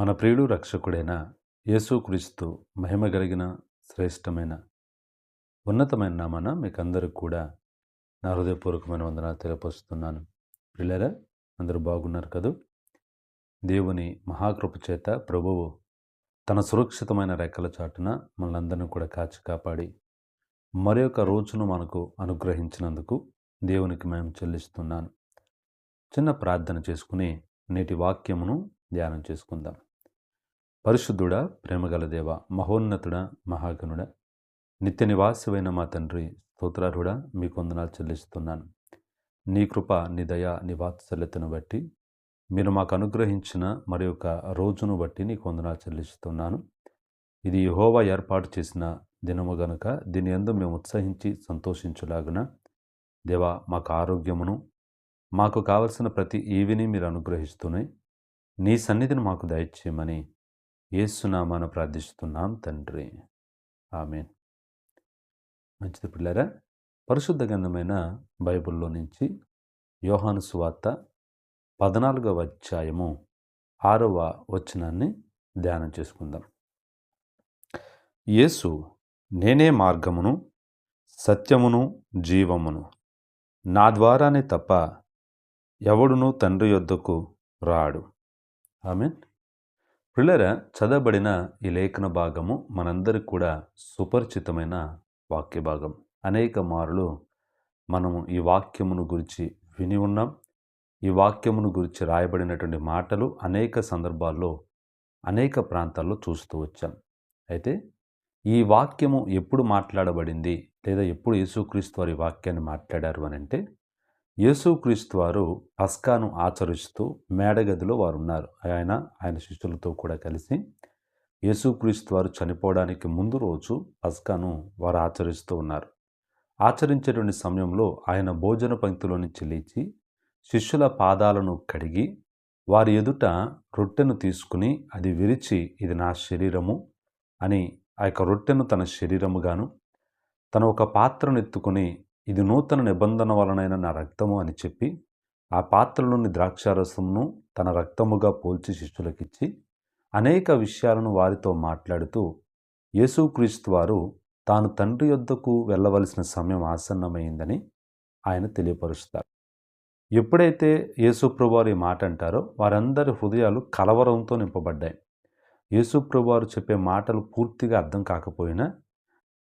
మన ప్రియుడు రక్షకుడైన యేసుక్రీస్తు మహిమ కలిగిన శ్రేష్టమైన ఉన్నతమైన నామాన మీకందరికి కూడా నా హృదయపూర్వకమైన వందనాలు తెలియపరుస్తున్నాను. పిల్లరా అందరూ బాగున్నారు కదూ? దేవుని మహాకృప చేత ప్రభువు తన సురక్షితమైన రెక్కల చాటున మనలందరినీ కూడా కాచి కాపాడి మరి రోజును మనకు అనుగ్రహించినందుకు దేవునికి మేము చెల్లిస్తున్నాను. చిన్న ప్రార్థన చేసుకుని నేటి వాక్యమును ధ్యానం చేసుకుందాం. పరిశుద్ధుడా ప్రేమగల దేవ మహోన్నతుడ మహాగణుడ. నిత్య నివాసమైన మా తండ్రి స్తోత్రారుడా మీ కొందనాలు చెల్లిస్తున్నాను. నీ కృప నీ దయ నీ వాత్సల్యతను బట్టి మీరు మాకు అనుగ్రహించిన మరి ఒక రోజును బట్టి నీకు కొందనాలు చెల్లిస్తున్నాను. ఇది హోవా ఏర్పాటు చేసిన దినము గనుక దీని ఎందు మేము ఉత్సహించి సంతోషించులాగున దేవా మాకు ఆరోగ్యమును మాకు కావలసిన ప్రతి ఈవిని మీరు అనుగ్రహిస్తూనే నీ సన్నిధిని మాకు దయచేయమని ఏసునామాను ప్రార్థిస్తున్నాం తండ్రి. ఆమె మంచిది పిల్లరా పరిశుద్ధ గంధమైన బైబిల్లో నుంచి యోహాను సువార్త పద్నాలుగవ అధ్యాయము ఆరవ వచనాన్ని ధ్యానం చేసుకుందాం. యేసు నేనే మార్గమును సత్యమును జీవమును. నా ద్వారానే తప్ప ఎవడును తండ్రి యొద్దకు రాడు. ఆమె పిల్లర చదవబడిన ఈ లేఖన భాగము మనందరికి కూడా సుపరిచితమైన వాక్య భాగం అనేక మారులు మనము ఈ వాక్యమును గురించి విని ఉన్నాం. ఈ వాక్యమును గురించి రాయబడినటువంటి మాటలు అనేక సందర్భాల్లో అనేక ప్రాంతాల్లో చూస్తూ వచ్చాం. అయితే ఈ వాక్యము ఎప్పుడు మాట్లాడబడింది లేదా ఎప్పుడు యేసుక్రీస్తు వారి వాక్యాన్ని మాట్లాడారు అని అంటే యేసుక్రీస్తు వారు పస్కాను ఆచరిస్తూ మేడగదిలో వారు ఉన్నారు ఆయన ఆయన శిష్యులతో కూడా కలిసి యేసుక్రీస్తు వారు చనిపోవడానికి ముందు రోజు పస్కాను వారు ఆచరిస్తూ ఉన్నారు. ఆచరించేటువంటి సమయంలో ఆయన భోజన పంక్తిలో నుంచి లేచి శిష్యుల పాదాలను కడిగి వారి ఎదుట రొట్టెను తీసుకుని అది విరిచి ఇది నా శరీరము అని ఆ యొక్క రొట్టెను తన శరీరముగాను తన ఒక పాత్రను ఎత్తుకొని ఇది నూతన నిబంధన వలనైన నా రక్తము అని చెప్పి ఆ పాత్రలోని ద్రాక్షారసమును తన రక్తముగా పోల్చి శిష్యులకిచ్చి అనేక విషయాలను వారితో మాట్లాడుతూ యేసుక్రీస్తు వారు తాను తండ్రి యొద్దకు వెళ్ళవలసిన సమయం ఆసన్నమైందని ఆయన తెలియపరుస్తారు. ఎప్పుడైతే యేసుప్రభువారు ఈ మాట అంటారో వారందరి హృదయాలు కలవరంతో నింపబడ్డాయి. యేసుప్రభువారు చెప్పే మాటలు పూర్తిగా అర్థం కాకపోయినా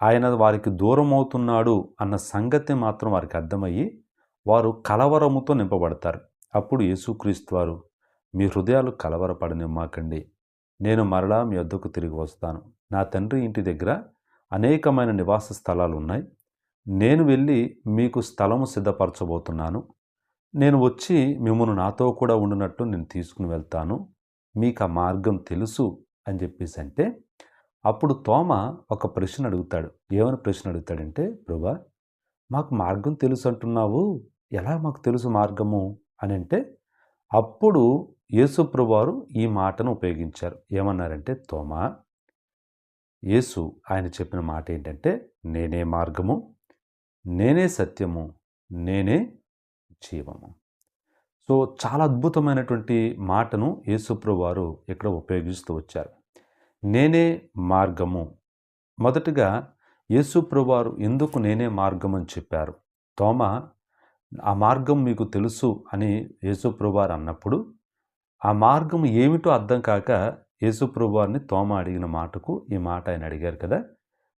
ఆయన వారికి దూరం అవుతున్నాడు అన్న సంగతి మాత్రం వారికి అర్థమయ్యి వారు కలవరముతో నింపబడతారు. అప్పుడు యేసుక్రీస్తు వారు మీ హృదయాలు కలవరపడనిమ్మాకండి నేను మరలా మీ వద్దకు తిరిగి వస్తాను. నా తండ్రి ఇంటి దగ్గర అనేకమైన నివాస స్థలాలు ఉన్నాయి. నేను వెళ్ళి మీకు స్థలము సిద్ధపరచబోతున్నాను. నేను వచ్చి మిమ్మల్ని నాతో కూడా ఉండినట్టు నేను తీసుకుని వెళ్తాను. మీకు ఆ మార్గం తెలుసు అని చెప్పేసి అంటే అప్పుడు తోమ ఒక ప్రశ్న అడుగుతాడు. ఏమని ప్రశ్న అడుగుతాడంటే ప్రభా మాకు మార్గం తెలుసు అంటున్నావు. ఎలా మాకు తెలుసు మార్గము? అని అంటే అప్పుడు యేసుప్రభువారు ఈ మాటను ఉపయోగించారు. ఏమన్నారంటే తోమ యేసు ఆయన చెప్పిన మాట ఏంటంటే నేనే మార్గము నేనే సత్యము నేనే జీవము. సో చాలా అద్భుతమైనటువంటి మాటను యేసుప్రభు వారు ఇక్కడ ఉపయోగిస్తూ వచ్చారు. నేనే మార్గము. మొదటగా యేసు ప్రభువారు ఎందుకు నేనే మార్గం అని చెప్పారు? తోమ ఆ మార్గం మీకు తెలుసు అని యేసుప్రభు అన్నప్పుడు ఆ మార్గం ఏమిటో అర్థం కాక యేసుప్రభు తోమ అడిగిన మాటకు ఈ మాట ఆయన అడిగారు కదా?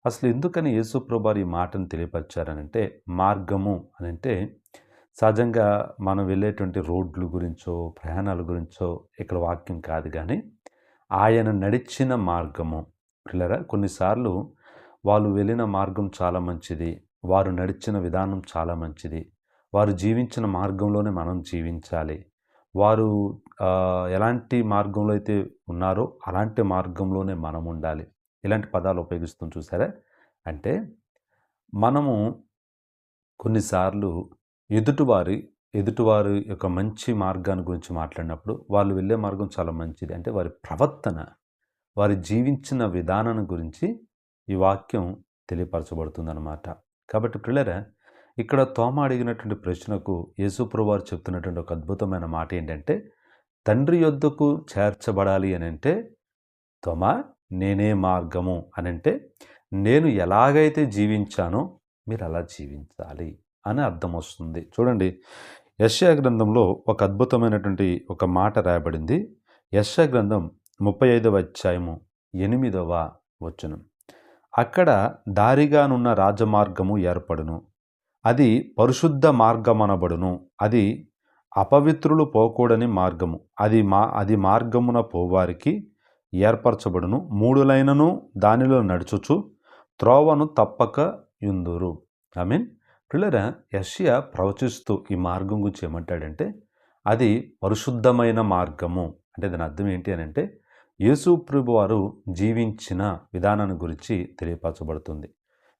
అసలు ఎందుకని యేసుప్రభు ఈ మాటను తెలియపరిచారనంటే మార్గము అని అంటే సహజంగా మనం వెళ్ళేటువంటి రోడ్లు గురించో ప్రయాణాల గురించో ఇక్కడ వాక్యం కాదు కానీ ఆయన నడిచిన మార్గము. పిల్లరా కొన్నిసార్లు వాళ్ళు వెళ్ళిన మార్గం చాలా మంచిది. వారు నడిచిన విధానం చాలా మంచిది. వారు జీవించిన మార్గంలోనే మనం జీవించాలి. వారు ఎలాంటి మార్గంలో అయితే ఉన్నారో అలాంటి మార్గంలోనే మనం ఉండాలి. ఇలాంటి పదాలు ఉపయోగిస్తాం చూసారా? అంటే మనము కొన్నిసార్లు ఎదుటివారి ఎదుటివారి యొక్క మంచి మార్గాన్ని గురించి మాట్లాడినప్పుడు వాళ్ళు వెళ్ళే మార్గం చాలా మంచిది. అంటే వారి ప్రవర్తన వారి జీవించిన విధానాన్ని గురించి ఈ వాక్యం తెలియపరచబడుతుందన్నమాట. కాబట్టి పిల్లరా ఇక్కడ తోమ అడిగినటువంటి ప్రశ్నకు యేసుప్రభు వారు చెప్తున్నటువంటి ఒక అద్భుతమైన మాట ఏంటంటే తండ్రి యొద్దకు చేర్చబడాలి అని అంటే తోమ నేనే మార్గము అని అంటే నేను ఎలాగైతే జీవించానో మీరు అలా జీవించాలి అని అర్థం వస్తుంది. చూడండి యశ్యా గ్రంథంలో ఒక అద్భుతమైనటువంటి ఒక మాట రాయబడింది. యశ్యా గ్రంథం ముప్పై ఐదవ అధ్యాయము ఎనిమిదవ వచనం. అక్కడ దారిగానున్న రాజమార్గము ఏర్పడును. అది పరిశుద్ధ మార్గమనబడును. అది అపవిత్రులు పోకూడని మార్గము. అది మా అది మార్గమున పోవారికి ఏర్పరచబడును. మూడులైనను దానిలో నడుచుచు త్రోవను తప్పక యుందురు. ఐ మీన్ పిల్లరా యష్యా ప్రవచిస్తూ ఈ మార్గం గురించి ఏమంటాడంటే అది పరిశుద్ధమైన మార్గము. అంటే దాని అర్థం ఏంటి అని అంటే యేసు ప్రభు వారు జీవించిన విధానాన్ని గురించి తెలియపరచబడుతుంది.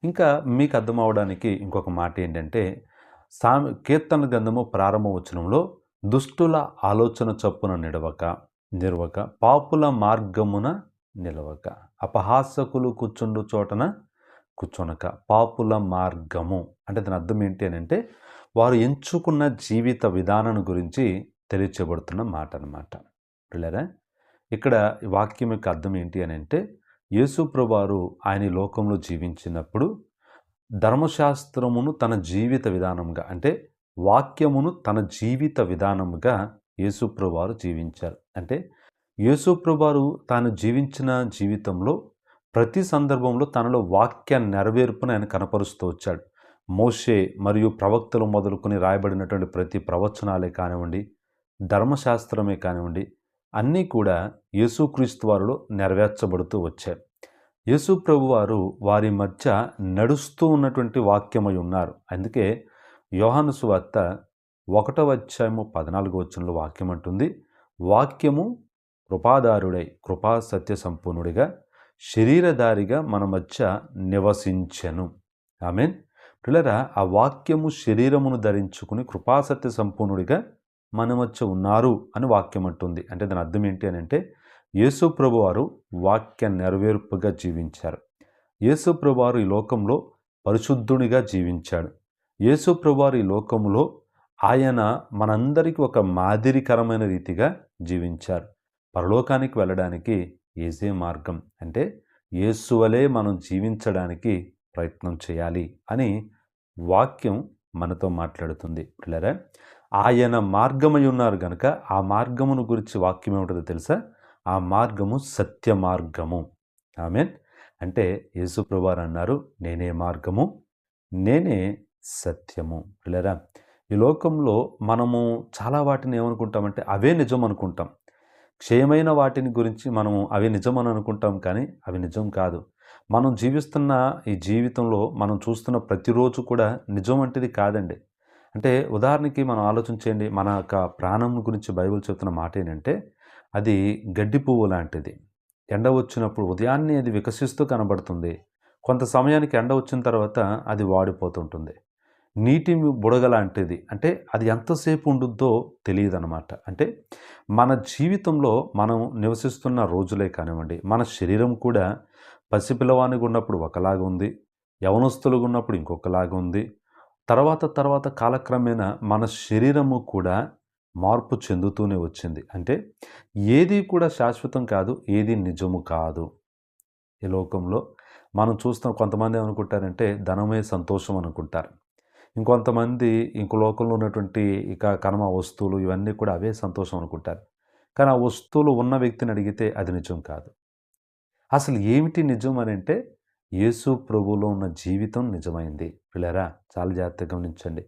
ఇంకా మీకు అర్థం అవడానికి ఇంకొక మాట ఏంటంటే సామి కీర్తన గ్రంథము ప్రారంభ వచనంలో దుష్టుల ఆలోచన చప్పున నిడవక నిలవక పాపుల మార్గమున నిలవక అపహాసకులు కూర్చుండు చోటన కూర్చొనక పాపుల మార్గము అంటే దాని అర్థం ఏంటి అని అంటే వారు ఎంచుకున్న జీవిత విధానం గురించి తెలియచేయబడుతున్న మాట అనమాట పిల్లరా ఇక్కడ వాక్యం యొక్క అర్థం ఏంటి అని అంటే యేసుప్రభారు ఆయన లోకంలో జీవించినప్పుడు ధర్మశాస్త్రమును తన జీవిత విధానంగా అంటే వాక్యమును తన జీవిత విధానముగా యేసుప్రభువారు జీవించారు. అంటే యేసుప్రభారు తాను జీవించిన జీవితంలో ప్రతి సందర్భంలో తనలో వాక్య నెరవేర్పును ఆయన కనపరుస్తూ వచ్చాడు. మోషే మరియు ప్రవక్తలు మొదలుకొని రాయబడినటువంటి ప్రతి ప్రవచనాలే కానివ్వండి ధర్మశాస్త్రమే కానివ్వండి అన్నీ కూడా యేసుక్రీస్తు వారిలో నెరవేర్చబడుతూ వచ్చాయి. యేసు ప్రభు వారు వారి మధ్య నడుస్తూ ఉన్నటువంటి వాక్యమై ఉన్నారు. అందుకే యోహాను సువార్త ఒకటవ అధ్యాయము పద్నాలుగు వచ్చంలో వాక్యం అంటుంది వాక్యము కృపాదారుడై కృపా సత్య సంపూర్ణుడిగా శరీరధారిగా మన మధ్య నివసించెను. ఆమెన్. పిల్లరా ఆ వాక్యము శరీరమును ధరించుకుని కృపాసత్య సంపూర్ణుడిగా మన మధ్య ఉన్నారు అని వాక్యం అంటుంది. అంటే దాని అర్థం ఏంటి అని అంటే యేసు ప్రభు వారు వాక్య నెరవేర్పుగా జీవించారు. యేసు ప్రభు వారు ఈ లోకంలో పరిశుద్ధునిగా జీవించాడు. యేసు ప్రభు వారు ఈ లోకంలో ఆయన మనందరికీ ఒక మాదిరికరమైన రీతిగా జీవించారు. పరలోకానికి వెళ్ళడానికి ఏసే మార్గం. అంటే యేసువలే మనం జీవించడానికి ప్రయత్నం చేయాలి అని వాక్యం మనతో మాట్లాడుతుంది. పిల్లరా ఆయన మార్గమై ఉన్నారు కనుక ఆ మార్గమును గురించి వాక్యం ఏమిటో తెలుసా? ఆ మార్గము సత్య మార్గము. ఆమెన్. అంటే యేసుప్రభువారు అన్నారు నేనే మార్గము నేనే సత్యము. పిల్లరా ఈ లోకంలో మనము చాలా వాటిని ఏమనుకుంటామంటే అవే నిజం అనుకుంటాం. క్షయమైన వాటిని గురించి మనము అవి నిజం అని అనుకుంటాం కానీ అవి నిజం కాదు. మనం జీవిస్తున్న ఈ జీవితంలో మనం చూస్తున్న ప్రతిరోజు కూడా నిజం వంటిది కాదండి. అంటే ఉదాహరణకి మనం ఆలోచించండి మన యొక్క ప్రాణం గురించి బైబిల్ చెప్తున్న మాట ఏంటంటే అది గడ్డి పువ్వు లాంటిది. ఎండ వచ్చినప్పుడు ఉదయాన్నే అది వికసిస్తూ కనబడుతుంది. కొంత సమయానికి ఎండ వచ్చిన తర్వాత అది వాడిపోతుంటుంది. నీటి బుడగలాంటిది అంటే అది ఎంతసేపు ఉండుద్దో తెలియదు అనమాట అంటే మన జీవితంలో మనం నివసిస్తున్న రోజులే కానివ్వండి మన శరీరం కూడా పసిపిల్లవానికి ఉన్నప్పుడు ఒకలాగా ఉంది యవనస్తులుగా ఉన్నప్పుడు ఇంకొకలాగా ఉంది. తర్వాత తర్వాత కాలక్రమేణా మన శరీరము కూడా మార్పు చెందుతూనే వచ్చింది. అంటే ఏది కూడా శాశ్వతం కాదు ఏది నిజము కాదు. ఈ లోకంలో మనం చూస్తున్న కొంతమంది ఏమనుకుంటారంటే ధనమే సంతోషం అనుకుంటారు. ఇంకొంతమంది ఇంకో లోకంలో ఉన్నటువంటి ఇక కనమ వస్తువులు ఇవన్నీ కూడా అవే సంతోషం అనుకుంటారు. కానీ ఆ వస్తువులు ఉన్న వ్యక్తిని అడిగితే అది నిజం కాదు. అసలు ఏమిటి నిజం అని అంటే యేసు ప్రభువులో ఉన్న జీవితం నిజమైంది. పిల్లరా చాలా జాగ్రత్తగా గమనించండి.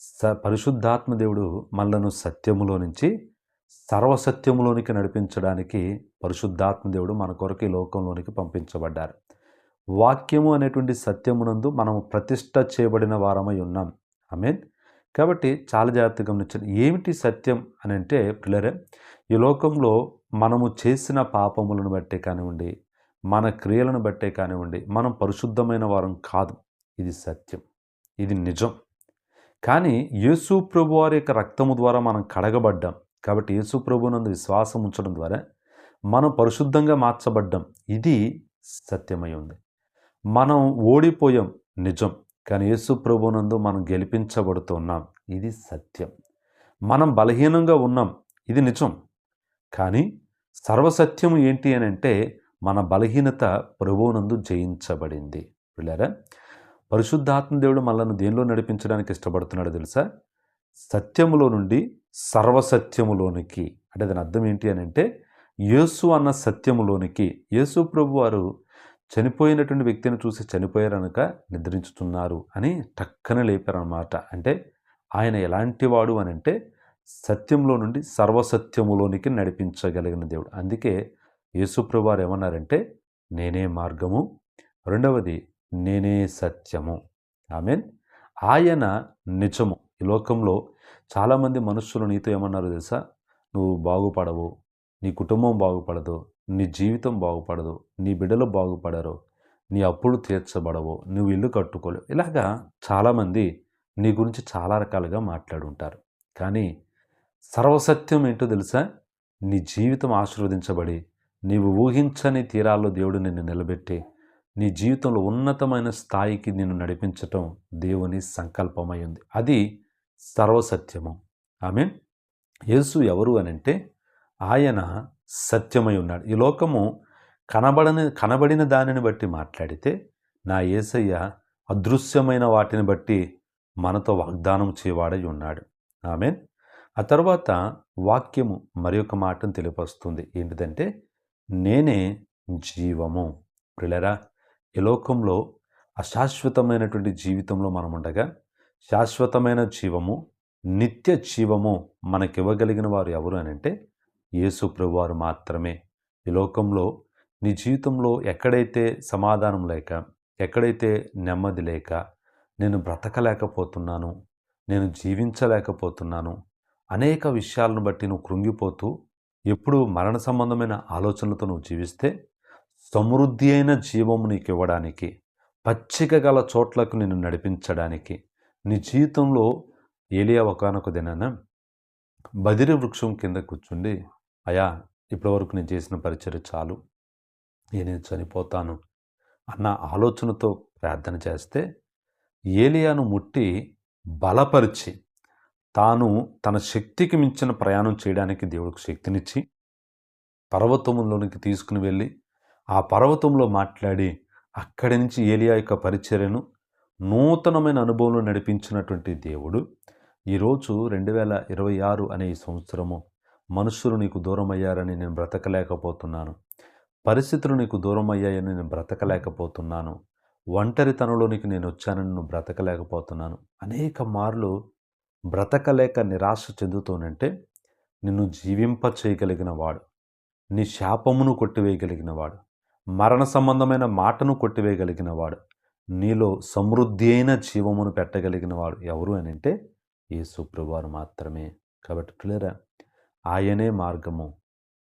స పరిశుద్ధాత్మ దేవుడు మనలను సత్యములో నుంచి సర్వసత్యములోనికి నడిపించడానికి పరిశుద్ధాత్మ దేవుడు మన కొరకు ఈ లోకంలోనికి పంపించబడ్డారు. వాక్యము అనేటువంటి సత్యమునందు మనము ప్రతిష్ట చేయబడిన వారమై ఉన్నాం. మీన్ కాబట్టి చాలా జాగ్రత్తగా గమనించండి. ఏమిటి సత్యం అని అంటే పిల్లరే ఈ లోకంలో మనము చేసిన పాపములను బట్టే కానివ్వండి మన క్రియలను బట్టే కానివ్వండి మనం పరిశుద్ధమైన వారం కాదు. ఇది సత్యం. ఇది నిజం. కానీ యేసు ప్రభు వారి యొక్క రక్తము ద్వారా మనం కడగబడ్డాం. కాబట్టి యేసు ప్రభునందు విశ్వాసం ఉంచడం ద్వారా మనం పరిశుద్ధంగా మార్చబడ్డాం. ఇది సత్యమై ఉంది. మనం ఓడిపోయాం నిజం. కానీ యేసు ప్రభునందు మనం గెలిపించబడుతున్నాం. ఇది సత్యం. మనం బలహీనంగా ఉన్నాం ఇది నిజం. కానీ సర్వసత్యం ఏంటి అని అంటే మన బలహీనత ప్రభువునందు జయించబడింది. పిల్లరా పరిశుద్ధాత్మ దేవుడు మనల్ని దేనిలో నడిపించడానికి ఇష్టపడుతున్నాడు తెలుసా? సత్యములో నుండి సర్వసత్యములోనికి. అంటే దాని అర్థం ఏంటి అని అంటే యేసు అన్న సత్యములోనికి. యేసు ప్రభు వారు చనిపోయినటువంటి వ్యక్తిని చూసి చనిపోయారనక నిద్రించుతున్నారు అని టక్కన లేపారనమాట అంటే ఆయన ఎలాంటి వాడు అని అంటే సత్యంలో నుండి సర్వసత్యములోనికి నడిపించగలిగిన దేవుడు. అందుకే యేసుప్రభువారు ఏమన్నారంటే నేనే మార్గము. రెండవది నేనే సత్యము. మీన్ ఆయన నిజము. ఈ లోకంలో చాలామంది మనుషులు నీతో ఏమన్నారు తెలుసా? నువ్వు బాగుపడవు నీ కుటుంబం బాగుపడదు నీ జీవితం బాగుపడదు నీ బిడ్డలు బాగుపడరు నీ అప్పులు తీర్చబడవు నువ్వు ఇల్లు కట్టుకోలేవు. ఇలాగా చాలామంది నీ గురించి చాలా రకాలుగా మాట్లాడుంటారు. కానీ సర్వసత్యం ఏంటో తెలుసా? నీ జీవితం ఆశీర్వదించబడి నీవు ఊహించని తీరాల్లో దేవుడు నిన్ను నిలబెట్టి నీ జీవితంలో ఉన్నతమైన స్థాయికి నిన్ను నడిపించటం దేవుని సంకల్పమై ఉంది. అది సర్వసత్యము. ఐ మీన్ యేసు ఎవరు అని అంటే ఆయన సత్యమై ఉన్నాడు. ఈ లోకము కనబడని కనబడిన దానిని బట్టి మాట్లాడితే నా ఏసయ్య అదృశ్యమైన వాటిని బట్టి మనతో వాగ్దానం చేయవాడై ఉన్నాడు. ఆమెన్. ఆ తర్వాత వాక్యము మరి ఒక మాటను తెలియపరుస్తుంది. ఏంటిదంటే నేనే జీవము. పిల్లరా ఈ లోకంలో అశాశ్వతమైనటువంటి జీవితంలో మనం ఉండగా శాశ్వతమైన జీవము నిత్య జీవము మనకివ్వగలిగిన వారు ఎవరు అని అంటే యేసు ప్రభువారు మాత్రమే. ఈ లోకంలో నీ జీవితంలో ఎక్కడైతే సమాధానం లేక ఎక్కడైతే నెమ్మది లేక నేను బ్రతకలేకపోతున్నాను నేను జీవించలేకపోతున్నాను అనేక విషయాలను బట్టి నువ్వు కృంగిపోతూ ఎప్పుడు మరణ సంబంధమైన ఆలోచనలతో నువ్వు జీవిస్తే సమృద్ధి అయిన జీవము నీకు ఇవ్వడానికి పచ్చిక గల చోట్లకు నిన్ను నడిపించడానికి నీ జీవితంలో ఏలియా ఒకనొక దినాన బదిరి వృక్షం కింద కూర్చుండి అయా ఇప్పటివరకు నేను చేసిన పరిచయం చాలు. నేను చనిపోతాను అన్న ఆలోచనతో ప్రార్థన చేస్తే ఏలియాను ముట్టి బలపరిచి తాను తన శక్తికి మించిన ప్రయాణం చేయడానికి దేవుడికి శక్తినిచ్చి పర్వతములోనికి తీసుకుని వెళ్ళి ఆ పర్వతంలో మాట్లాడి అక్కడి నుంచి ఏలియా యొక్క పరిచర్యను నూతనమైన అనుభవంలో నడిపించినటువంటి దేవుడు. ఈరోజు రెండు వేల ఇరవై ఆరు అనే ఈ సంవత్సరము మనుషులు నీకు దూరం అయ్యారని నేను బ్రతకలేకపోతున్నాను. పరిస్థితులు నీకు దూరం అయ్యాయని నేను బ్రతకలేకపోతున్నాను. ఒంటరితనంలోనికి నేను వచ్చానని నువ్వు బ్రతకలేకపోతున్నాను. అనేక మార్లు బ్రతకలేక నిరాశ చెందుతూనంటే నిన్ను జీవింప చేయగలిగిన వాడు నీ శాపమును కొట్టివేయగలిగిన వాడు మరణ సంబంధమైన మాటను కొట్టివేయగలిగిన వాడు నీలో సమృద్ధి అయిన జీవమును పెట్టగలిగిన వాడు ఎవరు అని అంటే యేసు ప్రభువారు మాత్రమే. కాబట్టి క్లియరా ఆయనే మార్గము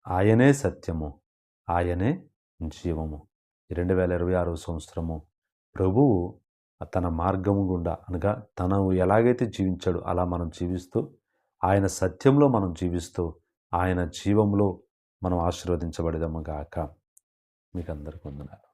ఆయనే సత్యము ఆయనే జీవము. రెండు వేల ఇరవై ఆరో సంవత్సరము ప్రభువు తన మార్గము గుండా అనగా తను ఎలాగైతే జీవించాడో అలా మనం జీవిస్తూ ఆయన సత్యంలో మనం జీవిస్తూ ఆయన జీవంలో మనం ఆశీర్వదించబడదాము గాక. మీకు అందరికీ వందనాలు.